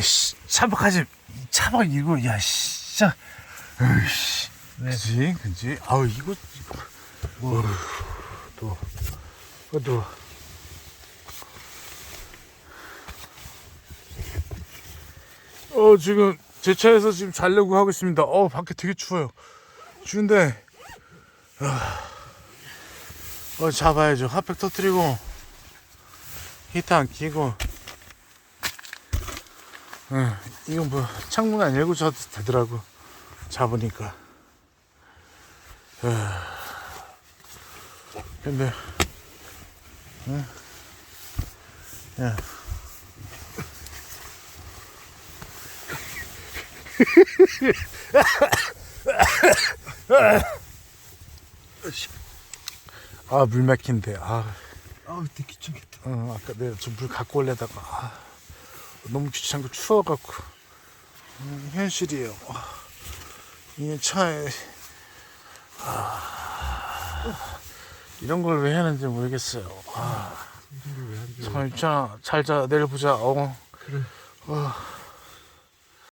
씨, 차박하지. 차박 이거, 야, 씨, 진짜. 으이씨. 그지, 그지. 아우, 이거, 이거. 뭐, 또, 또. 어, 지금 제 차에서 지금 자려고 하고 있습니다. 어, 밖에 되게 추워요. 추운데, 어, 어 잡아야죠. 핫팩 터트리고, 히터 안 끼고, 응, 이건 뭐, 창문 안 열고 자도 되더라고. 잡으니까. 에. 근데, 응? 야. 아, 물 막힌데. 아, 아우 되게 귀찮겠다. 어, 아까 내가 좀 물 갖고 올려다가 아, 너무 귀찮고 추워갖고 음, 현실이에요. 아, 이 차에 아, 이런 걸 왜 하는지 모르겠어요. 아, 이거를 왜 하는지. 참 있잖아. 잘자 내일 보자. 어. 그래. 어.